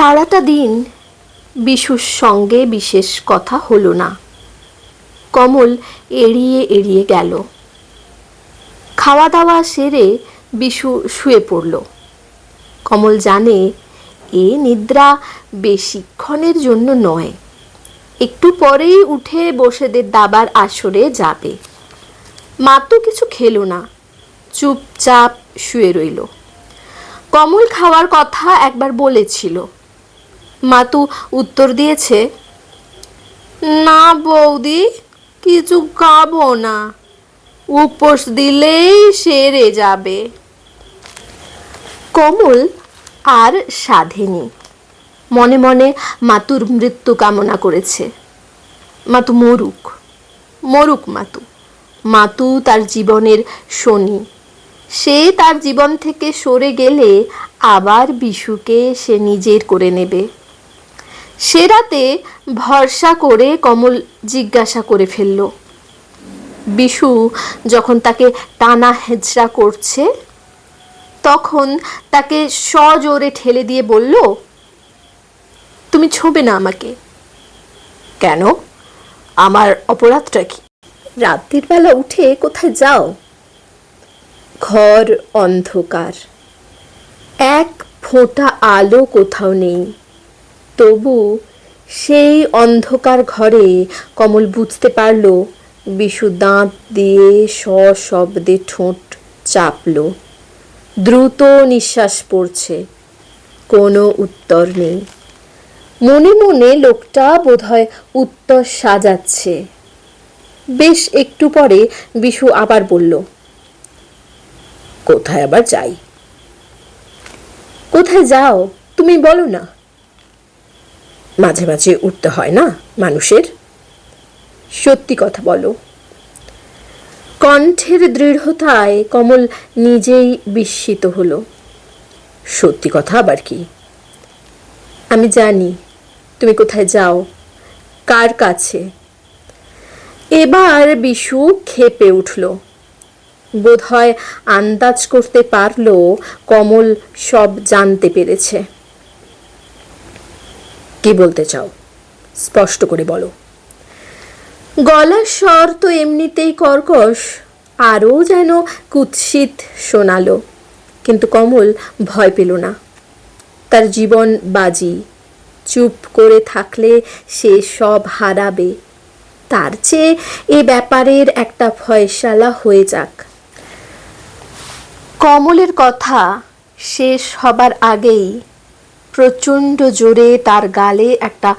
সারাটা দিন বিশুর সঙ্গে বিশেষ কথা হলো না। কমল এড়িয়ে এড়িয়ে গেল। খাওয়া দাওয়া সেরে বিশু শুয়ে পড়ল। কমল জানে এ নিদ্রা বেশিক্ষণের জন্য নয়। একটু পরেই উঠে বসেদের দাবার আসরে যাবে। মাতু কিছু খেলো না, চুপচাপ শুয়ে রইল। কমল খাওয়ার কথা একবার বলেছিল। মাতু উত্তর দিয়েছে, না বৌদি, কিছু খাব না। উপোস দিলেই সেরে যাবে। কমল আর সাধেনি মনে মনে মাতুর মৃত্যু কামনা করেছে। মাতু মরুক মরুক মাতু। মাতু তার জীবনের শনি। সে তার জীবন থেকে সরে গেলে আবার বিশুকে সে নিজের করে নেবে। সে রাতে ভরসা করে কমল জিজ্ঞাসা করে ফেলল, বিশু, যখন তাকে টানা হেঁচড়া করছে, তখন তাকে সজোরে ঠেলে দিয়ে বলল, তুমি ছোবে না আমাকে। কেন? আমার অপরাধটা কি? রাত্রির বেলা উঠে কোথায় যাও? ঘর অন্ধকার। এক ফোঁটা আলো কোথাও নেই। তবু সেই অন্ধকার ঘরে কমল বুঝতে পারল, বিশু দাঁত দিয়ে সশব্দে ঠোঁট চাপল। দ্রুত নিঃশ্বাস পড়ছে, কোনো উত্তর নেই। মনে মনে লোকটা বোধহয় উত্তর সাজাচ্ছে। বেশ একটু পরে বিশু আবার বলল, কোথায় আবার যাই? কোথায় যাও? তুমি বলো না। মাঝে মাঝে উঠতে হয় না মানুষের? সত্যি কথা বলো। কণ্ঠের দৃঢ়তায় কমল নিজেই বিস্মিত হলো। সত্যি কথা আবার কি? আমি জানি, তুমি কোথায় যাও, কার কাছে? এবার বিশু খেপে উঠল। বোধহয় আন্দাজ করতে পারল কমল সব জানতে পেরেছে। কি বলতে চাও? স্পষ্ট করে বলো। গলার স্বর তো এমনিতেই কর্কশ, আরও যেন কুৎসিত শোনালো, কিন্তু কমল ভয় পেল না। তার জীবন বাজি, চুপ করে থাকলে সে সব হারাবে। তার চেয়ে এ ব্যাপারের একটা ফয়সালা হয়ে যাক। কমলের কথা শেষ হবার আগেই প্রচণ্ড জোরে তার গালে একটা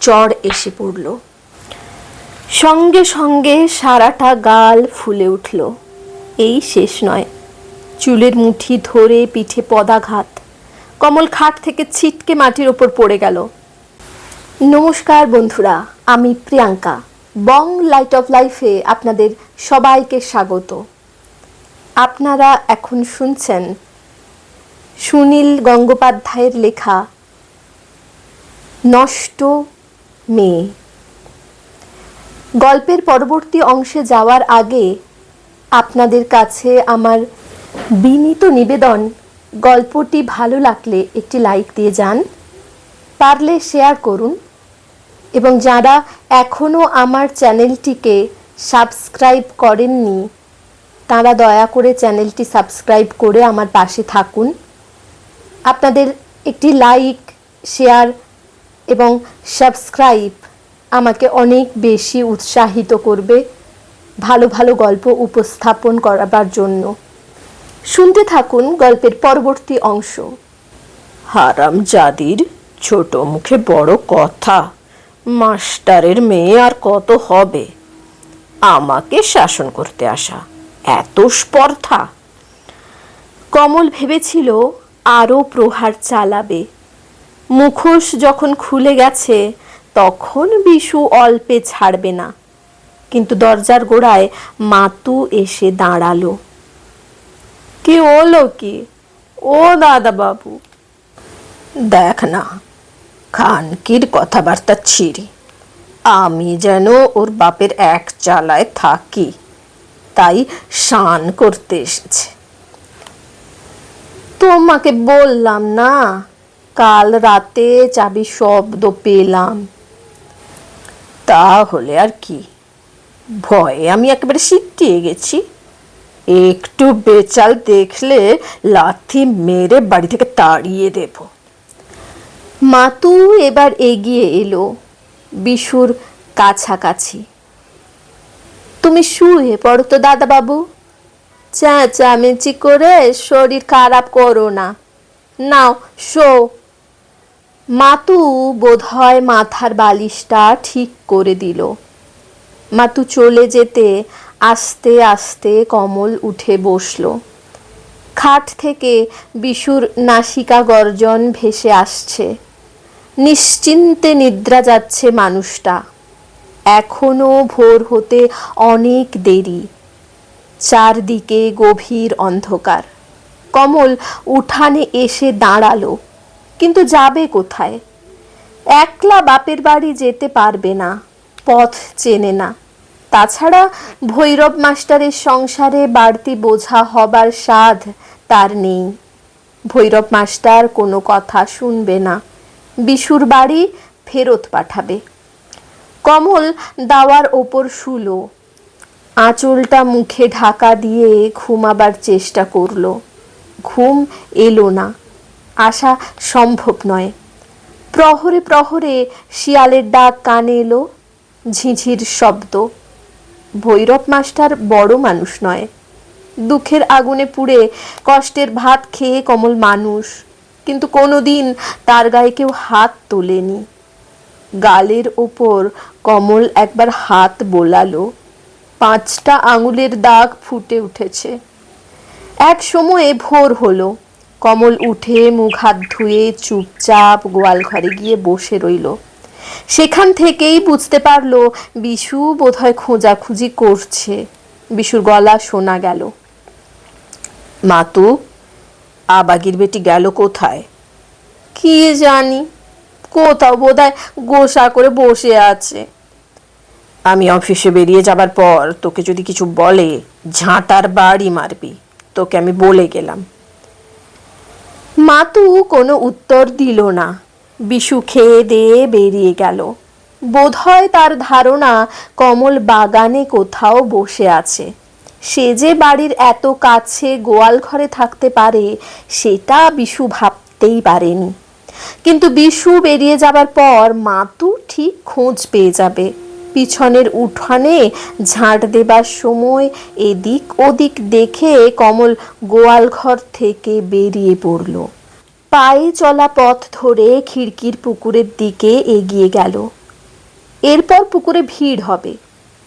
চড় এসে পড়ল। সঙ্গে সঙ্গে সারাটা গাল ফুলে উঠল। এই শেষ নয়। চুলের মুঠি ধরে পিঠে পদাঘাত। কমল খাট থেকে ছিটকে মাটির ওপর পড়ে গেল। নমস্কার বন্ধুরা, আমি প্রিয়াঙ্কা। বং লাইট অফ লাইফে আপনাদের সবাইকে স্বাগত। আপনারা এখন শুনছেন সুনীল গঙ্গোপাধ্যায়ের লেখা নষ্ট মেয়ে। গল্পের পরবর্তী অংশে যাওয়ার আগে আপনাদের কাছে আমার বিনীত নিবেদন, গল্পটি ভালো লাগলে একটি লাইক দিয়ে যান, পারলে শেয়ার করুন এবং যারা এখনও আমার চ্যানেলটিকে সাবস্ক্রাইব করেননি, তারা দয়া করে চ্যানেলটি সাবস্ক্রাইব করে আমার পাশে থাকুন। আপনাদের একটি লাইক শেয়ার এবং সাবস্ক্রাইব আমাকে অনেক বেশি উৎসাহিত করবে ভালো ভালো গল্প উপস্থাপন করাবার জন্য। শুনতে থাকুন গল্পের পরবর্তী অংশ। হারাম জাদির ছোট মুখে বড় কথা, মাস্টারের মেয়ে আর কত হবে? আমাকে শাসন করতে আসা এত স্পর্ধা। কমল ভেবেছিল আরও প্রহার চালাবে। মুখোশ যখন খুলে গেছে, তখন বিশু অল্পে ছাড়বে না। কিন্তু দরজার গোড়ায় মাতু এসে দাঁড়াল। কি হলো কি ও দাদা বাবু। দেখ না, খানকির কথাবার্তা ছিঁড়ি। আমি যেন ওর বাপের এক চালায় থাকি, তাই শান করতে এসেছে। তোমাকে বললাম না, কাল রাতে চাবি শব্দ পেলাম। তাহলে আর কি? ভয়ে আমি একেবারে সিটিয়ে গেছি। একটু বেচাল দেখলে লাথি মেরে বাড়ি থেকে তাড়িয়ে দেব। মাতু এবার এগিয়ে এলো বিশুর কাছাকাছি। তুমি শুয়ে পড়ো তো দাদাবাবু। চেঁচামেচি করে শরীর খারাপ করো না। নাও, শো। মাতু বোধহয় মাথার বালিশটা ঠিক করে দিল। মাতু চলে যেতে আস্তে আস্তে কমল উঠে বসল। খাট থেকে বিশুর নাসিকা গর্জন ভেসে আসছে। নিশ্চিন্তে নিদ্রা যাচ্ছে মানুষটা। এখনও ভোর হতে অনেক দেরি। চারদিকে গভীর অন্ধকার। কমল উঠানে এসে দাঁড়াল, কিন্তু যাবে কোথায়? একলা বাপের বাড়ি যেতে পারবে না, পথ চেনে না। তাছাড়া ভৈরব মাস্টারের সংসারে বাড়তি বোঝা হবার সাধ তার নেই। ভৈরব মাস্টার কোনো কথা শুনবে না, বিশুর বাড়ি ফেরত পাঠাবে। কমল দাওয়ার ওপর শুলো। আঁচলটা মুখে ঢাকা দিয়ে ঘুমাবার চেষ্টা করল। ঘুম এলো না। আসা সম্ভব নয়। প্রহরে প্রহরে শিয়ালের ডাক কানে এলো, ঝিঝির শব্দ। ভৈরব মাস্টার বড় মানুষ নয়। দুঃখের আগুনে পুড়ে কষ্টের ভাত খেয়ে কমল মানুষ। কিন্তু কোনোদিন তার গায়ে কেউ হাত তোলেনি। গালের ওপর কমল একবার হাত বোলালো। পাঁচটা আঙুলের দাগ ফুটে উঠেছে। এক সময়ে ভোর হলো। কমল উঠে মুখ হাত ধুয়ে চুপচাপ গোয়াল ঘরে গিয়ে বসে রইল। সেখান থেকেই বুঝতে পারল, বিশু বোধহয় খোঁজাখুঁজি করছে। বিশুর গলা শোনা গেল। মাতু আবাগির বেটি গেল কোথায়? কি জানি, কোথাও বোধহয় গোসা করে বসে আছে। আমি অফিসে বেরিয়ে যাবার পর তোকে যদি কিছু বলে, ঝাঁটার বাড়ি মারবি। তোকে আমি বলে গেলাম। মাতু কোনো উত্তর দিল না। বিশু খেয়ে দিয়ে বেরিয়ে গেল। বোধহয় তার ধারণা কমল বাগানে কোথাও বসে আছে। সে যে বাড়ির এত কাছে গোয়াল ঘরে থাকতে পারে, সেটা বিশু ভাবতেই পারেনি। কিন্তু বিশু বেরিয়ে যাবার পর মাতু ঠিক খোঁজ পেয়ে যাবে। পিছনের উঠানে ঝাঁট দেবার সময় এদিক ওদিক দেখে কমল গোয়াল ঘর থেকে বেরিয়ে পড়ল। পায়ে চলা পথ ধরে খিড়কির পুকুরের দিকে এগিয়ে গেল। এরপর পুকুরে ভিড় হবে।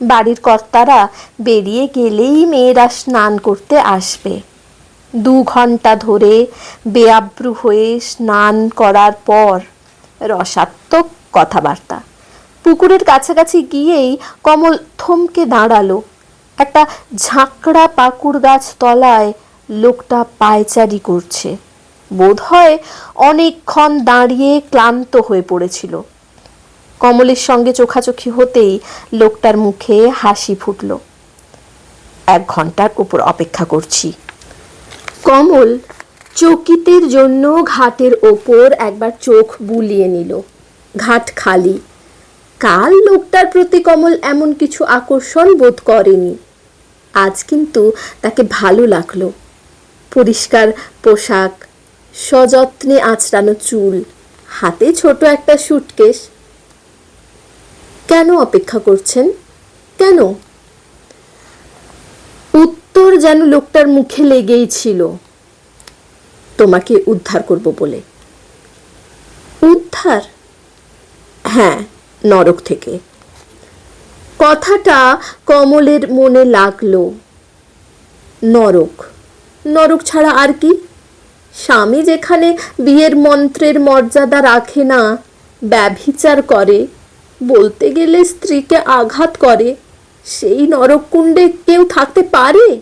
বাড়ির কর্তারা বেরিয়ে গেলেই মেয়েরা স্নান করতে আসবে। দু ঘণ্টা ধরে বেআব্রু হয়ে স্নান করার পর রসাত্মক কথাবার্তা। পুকুরের কাছাকাছি গিয়েই কমল থমকে দাঁড়াল। একটা ঝাঁকড়া পাকুড় গাছ তলায় লোকটা পায়চারি করছে। বোধহয় অনেকক্ষণ দাঁড়িয়ে ক্লান্ত হয়ে পড়েছিল। কমলের সঙ্গে চোখাচোখি হতেই লোকটার মুখে হাসি ফুটল। এক ঘণ্টার উপর অপেক্ষা করছি। কমল চকিতের জন্য ঘাটের ওপর একবার চোখ বুলিয়ে নিল। ঘাট খালি। কাল লোকটার প্রতি কমল এমন কিছু আকর্ষণ বোধ করেনি। আজ কিন্তু তাকে ভালো লাগল। পরিষ্কার পোশাক, সযত্নে আঁচড়ানো চুল, হাতে ছোট একটা সুটকেস কেন অপেক্ষা করছেন? কেন? উত্তর যেন লোকটার মুখে লেগেই ছিল। তোমাকে উদ্ধার করব বলে। উদ্ধার? হ্যাঁ নরক থেকে। কথাটা কমলের মনে লাগল। নরক নরক ছাড়া আর কি? স্বামী যেখানে বিয়ের মন্ত্রের মর্যাদা রাখে না, ব্যভিচার করে, বলতে গেলে স্ত্রীকে আঘাত করে, সেই নরককুণ্ডে কেউ থাকতে পারে?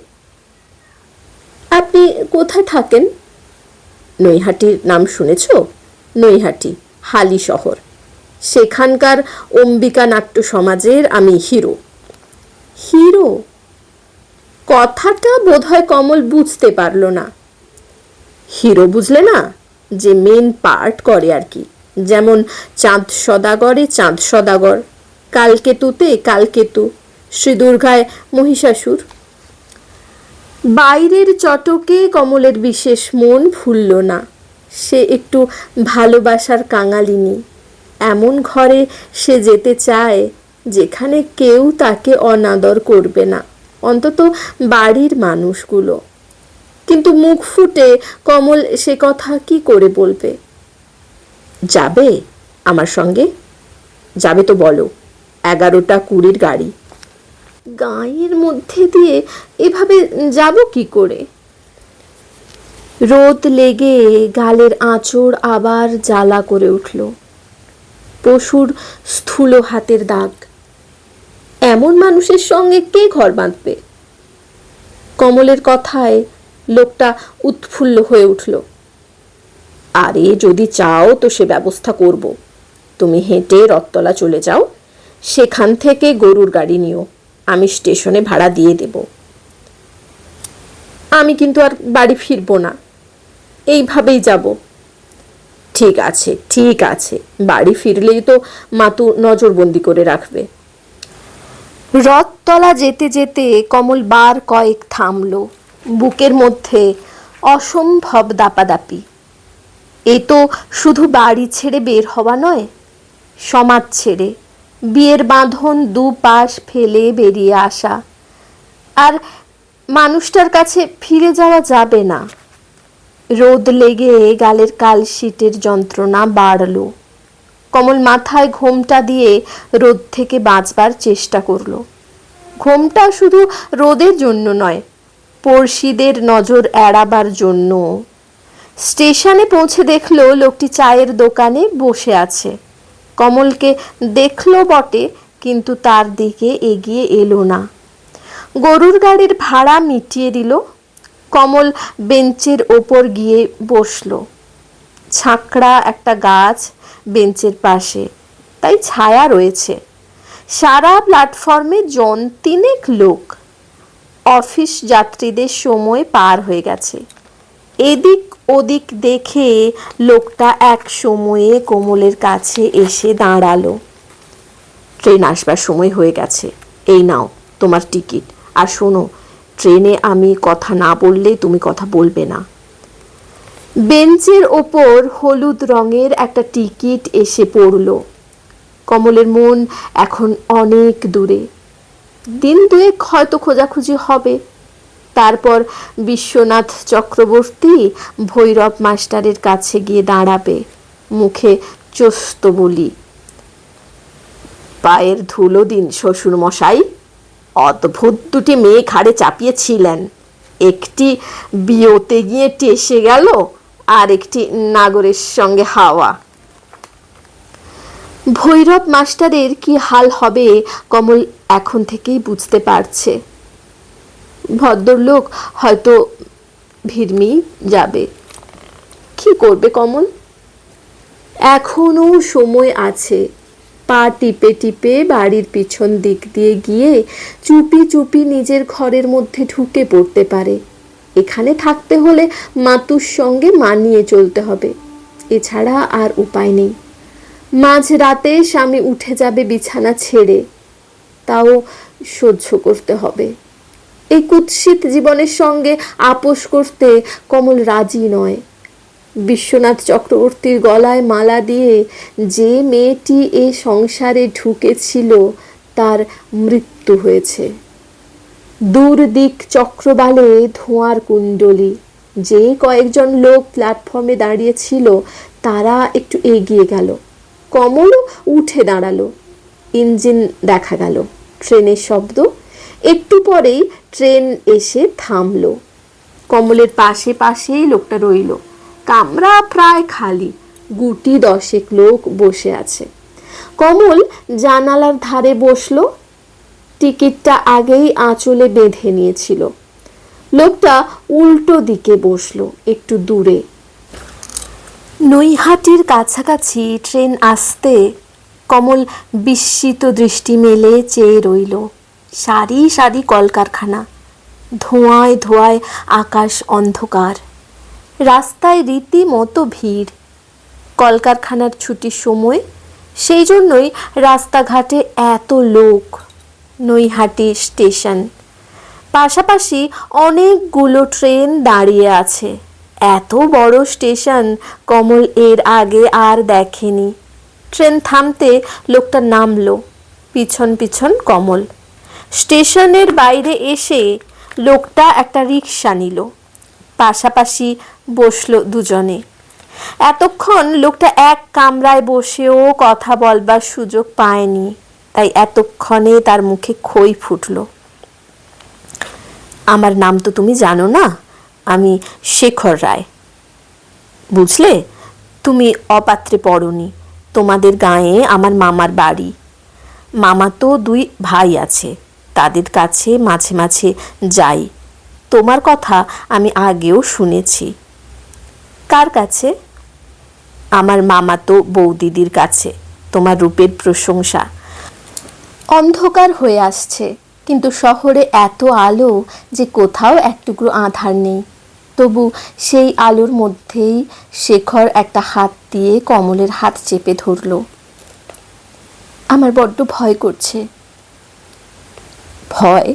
আপনি কোথায় থাকেন? নৈহাটির নাম শুনেছ? নৈহাটি, হালি শহর। সেখানকার অম্বিকা নাট্য সমাজের আমি হিরো। হিরো? কথাটা বোধহয় কমল বুঝতে পারল না। হিরো বুঝলে না যে মেন পার্ট করে আর কি। যেমন চাঁদ সদাগরে চাঁদ সদাগর কালকেতুতে কালকেতু শ্রী দুর্গায় মহিষাসুর। বাইরের চটকে কমলের বিশেষ মন ভুলল না। সে একটু ভালোবাসার কাঙালিনী। এমন ঘরে সে যেতে চায় যেখানে কেউ তাকে অনাদর করবে না, অন্তত বাড়ির মানুষগুলো। কিন্তু মুখ ফুটে কমল সে কথা কি করে বলবে? যাবে আমার সঙ্গে? যাবে তো বলো, এগারোটা কুড়ির গাড়ি। গাঁয়ের মধ্যে দিয়ে এভাবে যাব কি করে? রোদ লেগে গালের আঁচড় আবার জ্বালা করে উঠল। পশুর স্থূল হাতের দাগ। এমন মানুষের সঙ্গে কে ঘর বাঁধবে? কমলের কথায় লোকটা উৎফুল্ল হয়ে উঠল। আরে, যদি চাও তো সে ব্যবস্থা করব। তুমি হেঁটে রথতলা চলে যাও। সেখান থেকে গরুর গাড়ি নিও। আমি স্টেশনে ভাড়া দিয়ে দেব। আমি কিন্তু আর বাড়ি ফিরবো না। এইভাবেই যাব। ঠিক আছে ঠিক আছে। বাড়ি ফিরলেই তো মাতু নজরবন্দি করে রাখবে। রথতলা যেতে যেতে কমল বার কয়েক থামল। বুকের মধ্যে অসম্ভব দাপাদাপি। এ তো শুধু বাড়ি ছেড়ে বের হওয়া নয়, সমাজ ছেড়ে। বিয়ের বাঁধন দু পাশ ফেলে বেরিয়ে আসা। আর মানুষটার কাছে ফিরে যাওয়া যাবে না। রোদ লেগে গালের কাল কালশিটের যন্ত্রণা বাড়ল। কমল মাথায় ঘোমটা দিয়ে রোদ থেকে বাঁচবার চেষ্টা করল। ঘোমটা শুধু রোদের জন্য নয়, পড়শিদের নজর এড়াবার জন্য। স্টেশনে পৌঁছে দেখল লোকটি চায়ের দোকানে বসে আছে। কমলকে দেখল বটে, কিন্তু তার দিকে এগিয়ে এলো না। গরুর গাড়ির ভাড়া মিটিয়ে দিল কমল বেঞ্চের ওপর গিয়ে বসল। ছাঁকড়া একটা গাছ বেঞ্চের পাশে, তাই ছায়া রয়েছে। সারা প্ল্যাটফর্মে জন তিনেক লোক। অফিস যাত্রীদের সময় পার হয়ে গেছে। এদিক ওদিক দেখে লোকটা এক সময়ে কোমলের কাছে এসে দাঁড়াল। ট্রেন আসবার সময় হয়ে গেছে। এই নাও তোমার টিকিট। আর শোনো ট্রেনে আমি কথা না বললে তুমি কথা বলবে না। বেঞ্চের ওপর হলুদ রঙের একটা টিকিট এসে পড়ল। কমলের মন এখন অনেক দূরে। দিন দুয়েক হয়তো খোঁজাখুঁজি হবে। তারপর বিশ্বনাথ চক্রবর্তী ভৈরব মাস্টারের কাছে গিয়ে দাঁড়াবে, মুখে চস্ত বলি। পায়ের ধুলো দিন শ্বশুর মশাই অদ্ভুত দুটি মেয়ে ঘাড়ে চাপিয়েছিলেন। একটি বিয়েতে গিয়ে টেসে গেল, আর একটি নাগরের সঙ্গে হাওয়া। ভৈরব মাস্টারের কি হাল হবে, কমল এখন থেকেই বুঝতে পারছে। ভদ্রলোক হয়তো ভিড়মি যাবে। কি করবে কমল? এখনও সময় আছে। পা টিপে টিপে বাড়ির পিছন দিক দিয়ে গিয়ে চুপি চুপি নিজের ঘরের মধ্যে ঢুকে পড়তে পারে। এখানে থাকতে হলে মাতুর সঙ্গে মানিয়ে চলতে হবে। এছাড়া আর উপায় নেই। মাঝ রাতে স্বামী উঠে যাবে বিছানা ছেড়ে। তাও সহ্য করতে হবে। এই কুৎসিত জীবনের সঙ্গে আপোষ করতে কমল রাজি নয়। বিশ্বনাথ চক্রবর্তীর গলায় মালা দিয়ে যে মেয়েটি এ সংসারে ঢুকেছিল, তার মৃত্যু হয়েছে। দূর দিক চক্রবালে ধোঁয়ার কুণ্ডলি। যে কয়েকজন লোক প্ল্যাটফর্মে দাঁড়িয়েছিল, তারা একটু এগিয়ে গেল। কমলও উঠে দাঁড়াল। ইঞ্জিন দেখা গেল। ট্রেনের শব্দ। একটু পরেই ট্রেন এসে থামলো। কমলের পাশে পাশেই লোকটা রইল। কামরা প্রায় খালি, গুটি দশেক লোক বসে আছে। কমল জানালার ধারে বসল, টিকিটটা আগেই আঁচলে বেঁধে নিয়েছিল। লোকটা উল্টো দিকে বসল, একটু দূরে। নৈহাটির কাছাকাছি ট্রেন আসতে কমল বিস্মিত দৃষ্টি মেলে চেয়ে রইল। সারি সারি কলকারখানা, ধোঁয়ায় ধোঁয়ায় আকাশ অন্ধকার। রাস্তায় রীতিমতো ভিড়। কলকারখানার ছুটির সময় সেই জন্যই রাস্তাঘাটে এত লোক। নৈহাটি স্টেশন। পাশাপাশি অনেকগুলো ট্রেন দাঁড়িয়ে আছে। এত বড় স্টেশন কমল এর আগে আর দেখেনি। ট্রেন থামতে লোকটা নামলো, পিছন পিছন কমল। স্টেশনের বাইরে এসে লোকটা একটা রিক্সা নিল। পাশাপাশি বসল দুজনে। এতক্ষণ লোকটা এক কামরায় বসেও কথা বলবার সুযোগ পায়নি, তাই এতক্ষণে তার মুখে খই ফুটলো। আমার নাম তো তুমি জানো না, আমি শেখর রায়। বুঝলে, তুমি অপাত্রে পড়নি, তোমাদের গায়ে আমার মামার বাড়ি। মামা তো দুই ভাই আছে, তাদের কাছে মাঝে মাঝে যাই। তোমার কথা আমি আগেও শুনেছি। কার কাছে? আমার মামা তো বৌদিদির কাছে, তোমার রূপের প্রশংসা। অন্ধকার হয়ে আসছে, কিন্তু শহরে এত আলো যে কোথাও এক টুকরো আধার নেই। তবু সেই আলোর মধ্যেই শেখর একটা হাত দিয়ে কমলের হাত চেপে ধরল। আমার বড্ড ভয় করছে। ভয়?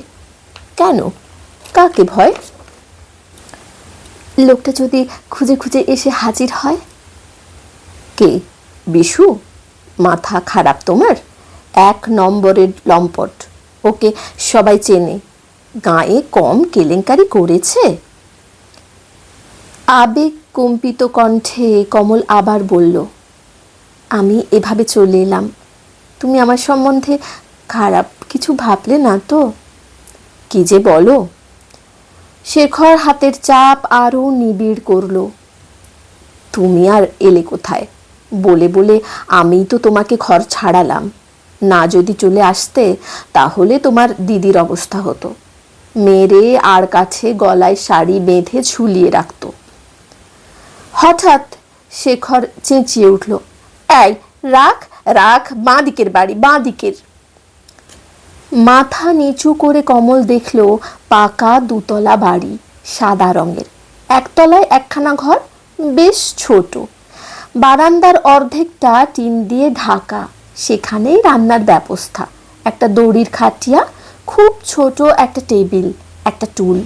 কেন? কাকে ভয়? লোকটা যদি খুঁজে খুঁজে এসে হাজির হয়? কে? বিশু? মাথা খারাপ তোমার? এক নম্বরের লম্পট। ওকে সবাই চেনে। গায়ে কম কেলেঙ্কারি করেছে? আবেগ কম্পিত কণ্ঠে কমল আবার বলল, আমি এভাবে চলে এলাম। তুমি আমার সম্বন্ধে খারাপ কিছু ভাবলে না তো? কি যে বলো? শেখর হাতের চাপ আরও নিবিড় করল। তুমি আর এলে কোথায়? বলে বলে আমি তো তোমাকে ঘর ছাড়ালাম। না যদি চলে আসতে, তাহলে তোমার দিদির অবস্থা হতো। মেরে আর কাছে গলায় শাড়ি বেঁধে ঝুলিয়ে রাখত। হঠাৎ শেখর চেঁচিয়ে উঠল, এই, রাখ রাখ, বাঁ দিকের বাড়ি, বাঁ দিকের। মাথা নিচু করে কমল দেখল পাকা দুতলা বাড়ি, সাদা রঙের। একতলায় একখানা ঘর, বেশ ছোট। বারান্দার অর্ধেকটা টিন দিয়ে ঢাকা, সেখানেই রান্নার ব্যবস্থা। একটা দড়ির খাটিয়া, খুব ছোট একটা টেবিল, একটা টুল।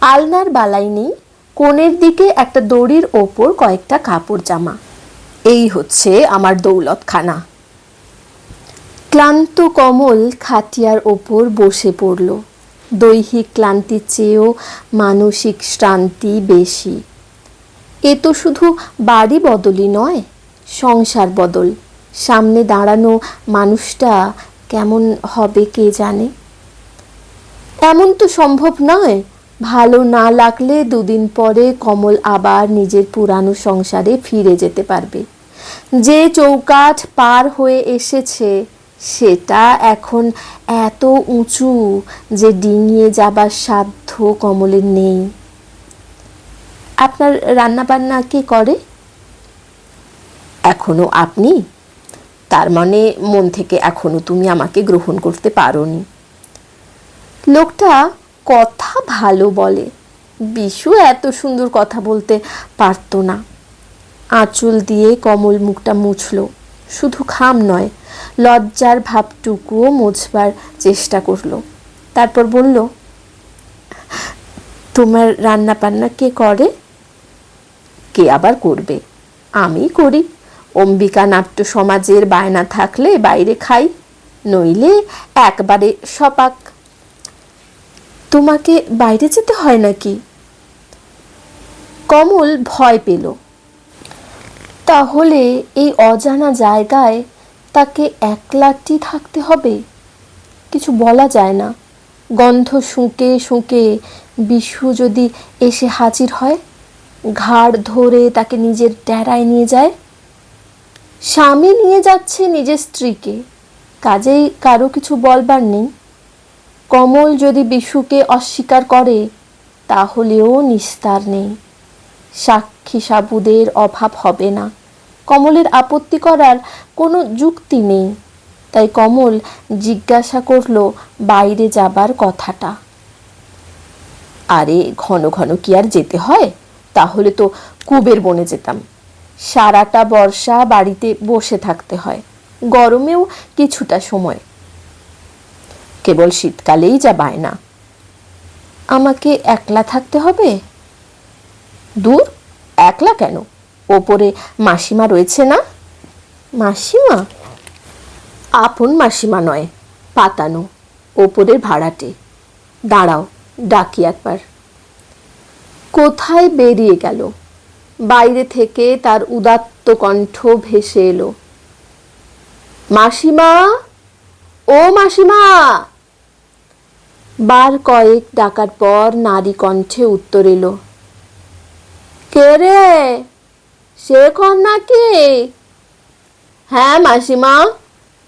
আলনার বালাই নেই, কোণের দিকে একটা দড়ির ওপর কয়েকটা কাপড় জামা। এই হচ্ছে আমার দৌলতখানা। ক্লান্ত কমল খাটিয়ার ওপর বসে পড়ল। দৈহিক ক্লান্তির চেয়েও মানসিক শ্রান্তি বেশি। এ তো শুধু বাড়ি বদলই নয়, সংসার বদল। সামনে দাঁড়ানো মানুষটা কেমন হবে কে জানে? এমন তো সম্ভব নয়, ভালো না লাগলে দুদিন পরে কমল আবার নিজের পুরানো সংসারে ফিরে যেতে পারবে। যে চৌকাঠ পার হয়ে এসেছে সেটা এখন এত উঁচু যে ডিঙিয়ে যাবার সাধ্য কমলের নেই। আপনার রান্না বান্না কে করে? এখনও আপনি? তার মানে মন থেকে এখনও তুমি আমাকে গ্রহণ করতে পারোনি। লোকটা কথা ভালো বলে। বিশু এত সুন্দর কথা বলতে পারতো না। আঁচল দিয়ে কমল মুখটা মুছল। শুধু খাম নয়, লজ্জার ভাবটুকুও মুছবার চেষ্টা করল। তারপর বলল, তোমার রান্না বান্না কে করে? কে আবার করবে? আমি করি। অম্বিকা নাট্য সমাজের বায়না থাকলে বাইরে খাই, নইলে একবারে সপাক। তোমাকে বাইরে যেতে হয় নাকি? কমল ভয় পেল। তাহলে এই অজানা জায়গায় তাকে একলাটি থাকতে হবে? কিছু বলা যায় না। গন্ধ শুঁকে শুঁকে বিশু যদি এসে হাজির হয়, ঘাড় ধরে তাকে নিজের ডেরায় নিয়ে যায়। স্বামী নিয়ে যাচ্ছে নিজের স্ত্রীকে, কাজেই কারও কিছু বলবার নেই। কমল যদি বিশুকে অস্বীকার করে, তাহলেও নিস্তার নেই। সাক্ষী সাবুদের অভাব হবে না। কমলের আপত্তি করার কোনো যুক্তি নেই। তাই কমল জিজ্ঞাসা করল, বাইরে যাবার কথাটা? আরে, ঘন ঘন কি আর যেতে হয়? তাহলে তো কুবের বনে যেতাম। সারাটা বর্ষা বাড়িতে বসে থাকতে হয়। গরমেও কিছুটা সময়। কেবল শীতকালেই যা বায়না আমাকে একলা থাকতে হবে? দূর? একলা কেন? ওপরে মাসিমা রয়েছে না? মাসিমা? আপন মাসিমা নয়, পাতানো, ওপরের ভাড়াটে। দাঁড়াও, ডাকি একবার। কোথায় বেরিয়ে গেল? বাইরে থেকে তার উদাত্ত কণ্ঠ ভেসে এলো। মাসিমা? ও মাসিমা! বার কয়েক ডাকার পর নারী কণ্ঠে উত্তর এলো। কে রে? সে কন নাকি? হ্যাঁ মাসিমা।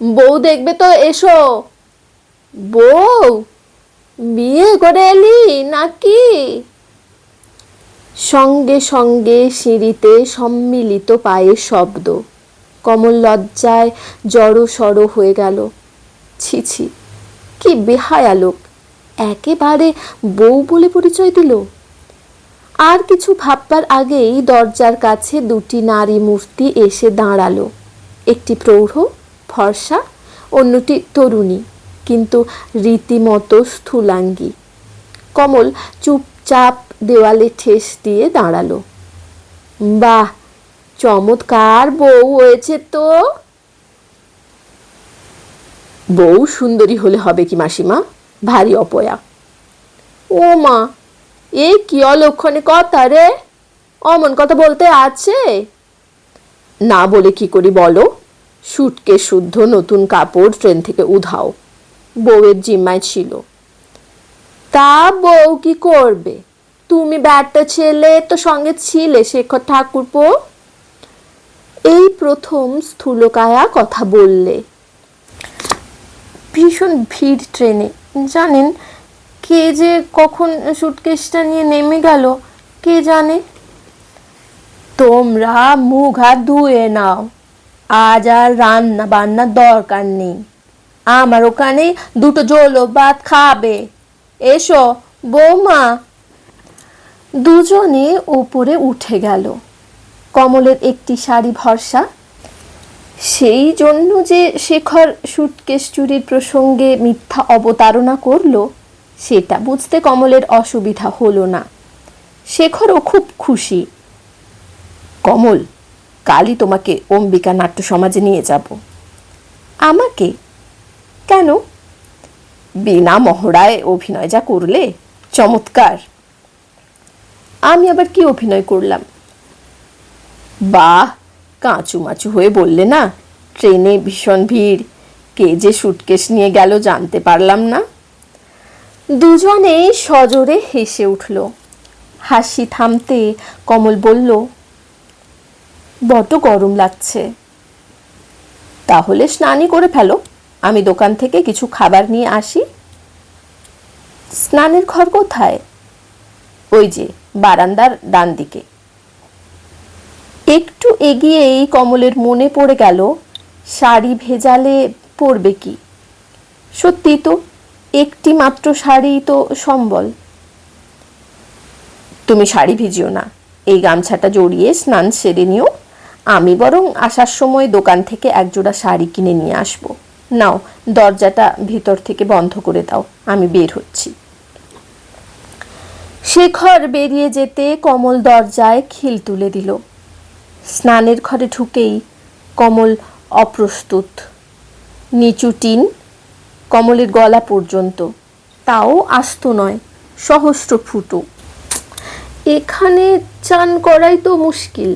বউ দেখবে তো এসো। বউ? বিয়ে করে এলি নাকি? সঙ্গে সঙ্গে সিঁড়িতে সম্মিলিত পায়ের শব্দ কমল লজ্জায় জড়ো সড়ো হয়ে গেল। ছি ছি, কি বেহায়া লোক। একেবারে বউ বলে পরিচয় দিল? আর কিছু ভাববার আগেই দরজার কাছে দুটি নারী মূর্তি এসে দাঁড়াল। একটি প্রৌঢ়, ফর্সা, অন্যটি তরুণী, কিন্তু রীতিমতো স্থূলাঙ্গী। কমল চুপচাপ দেওয়ালে ঠেস দিয়ে দাঁড়াল। বাহ, চমৎকার বউ হয়েছে তো! বউ সুন্দরী হলে হবে কি মাসিমা? ভারী অপয়া। ও মা এ কি অলক্ষণে কথা রে? অমন কথা বলতে আছে? না বলে কি করি বলো? সুটকে শুদ্ধ নতুন কাপড় ট্রেন থেকে উধাও। বউয়ের জিম্মায় ছিল। তা বউ কি করবে? তুমি ব্যাটটা ছেলে তো সঙ্গে ছিলে শেখর ঠাকুরপো। এই প্রথম স্থূলকায়া কথা বললে। ভীষণ ভিড় ট্রেনে। জানেন কে যে কখন সুটকেসটা নিয়ে নেমে গেল, কে জানে? তোমরা মুখ হাত ধুয়ে নাও। আজ আর রান্না বান্নার দরকার নেই। আমার ওখানে দুটো জলো ভাত খাবে। এসো, বৌমা। দুজনে ওপরে উঠে গেল। কমলের একটি শাড়ি ভরসা। সেই জন্য যে শেখর সুটকেস চুরির প্রসঙ্গে মিথ্যা অবতারণা করল সেটা বুঝতে কমলের অসুবিধা হলো না। শেখরও খুব খুশি। কমল, কালই তোমাকে অম্বিকা নাট্য সমাজে নিয়ে যাব। আমাকে? কেন? বিনা মহড়ায় অভিনয় যা করলে? চমৎকার। আমি আবার কি অভিনয় করলাম? বাহ, কাঁচু মাচু হয়ে বললে না, ট্রেনে ভীষণ ভিড়। কে যে সুটকেস নিয়ে গেল জানতে পারলাম না। দুজনেই সজোরে হেসে উঠল। হাসি থামতে কমল বলল, বড্ড গরম লাগছে। তাহলে স্নানই করে ফেলো। আমি দোকান থেকে কিছু খাবার নিয়ে আসি। স্নানের ঘর কোথায়? ওই যে, বারান্দার ডান দিকে। একটু এগিয়েই কমলের মনে পড়ে গেল, শাড়ি ভেজালে পরবে কি? সত্যি তো। একটি মাত্র শাড়ি তো সম্বল। তুমি শাড়ি ভিজিও না, এই গামছাটা জড়িয়ে স্নান সেরে নিও। আমি বরং আসার সময় দোকান থেকে একজোড়া শাড়ি কিনে নিয়ে আসব। নাও, দরজাটা ভিতর থেকে বন্ধ করে দাও, আমি বের হচ্ছি। শেখর বেরিয়ে যেতে কমল দরজায় খিল তুলে দিল। স্নানের ঘরে ঢুকেই কমল অপ্রস্তুত। নিচু টিন কমলের গলা পর্যন্ত। তাও আস্ত নয়, সহস্র ফুটো। এখানে চান করাই তো মুশকিল।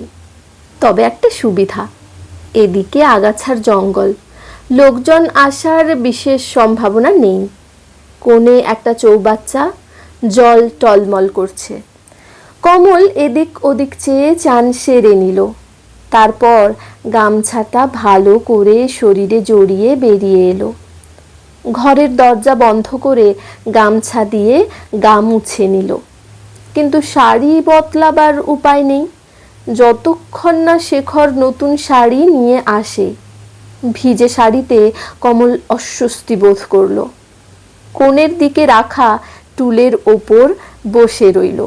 তবে একটা সুবিধা, এদিকে আগাছার জঙ্গল। লোকজন আসার বিশেষ সম্ভাবনা নেই। কোণে একটা চৌবাচ্চা জল টলমল করছে। কমল এদিক ওদিক চেয়ে চান সেরে নিল। তারপর গামছাটা ভালো করে শরীরে জড়িয়ে বেরিয়ে এলো। ঘরের দরজা বন্ধ করে গামছা দিয়ে গা মুছে নিল। কিন্তু শাড়ি বদলাবার উপায় নেই। যতক্ষণ না শেখর নতুন শাড়ি নিয়ে আসে, ভিজে শাড়িতে কমল অস্বস্তি বোধ করল। কোণের দিকে রাখা টুলের ওপর বসে রইল।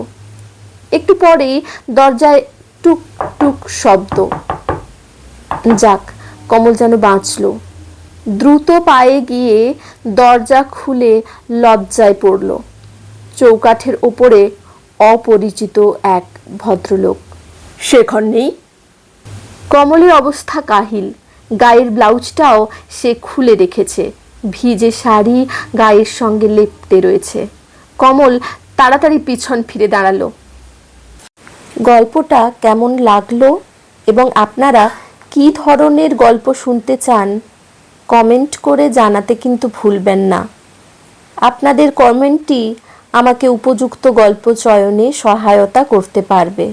একটু পরেই দরজায় টুক টুক শব্দ। যাক, কমল যেন বাঁচল। দ্রুত পায়ে গিয়ে দরজা খুলে লজ্জায় পড়ল। চৌকাঠের ওপরে অপরিচিত এক ভদ্রলোক। শেখর নেই। কমলের অবস্থা কাহিল। গায়ের ব্লাউজটাও সে খুলে রেখেছে। ভিজে শাড়ি গায়ের সঙ্গে লেপ্টে রয়েছে। কমল তাড়াতাড়ি পিছন ফিরে দাঁড়াল। গল্পটা কেমন লাগল এবং আপনারা কী ধরনের গল্প শুনতে চান কমেন্ট করে জানাতে কিন্তু ভুলবেন না। আপনাদের কমেন্টটি আমাকে উপযুক্ত গল্প চয়নে সহায়তা করতে পারবে।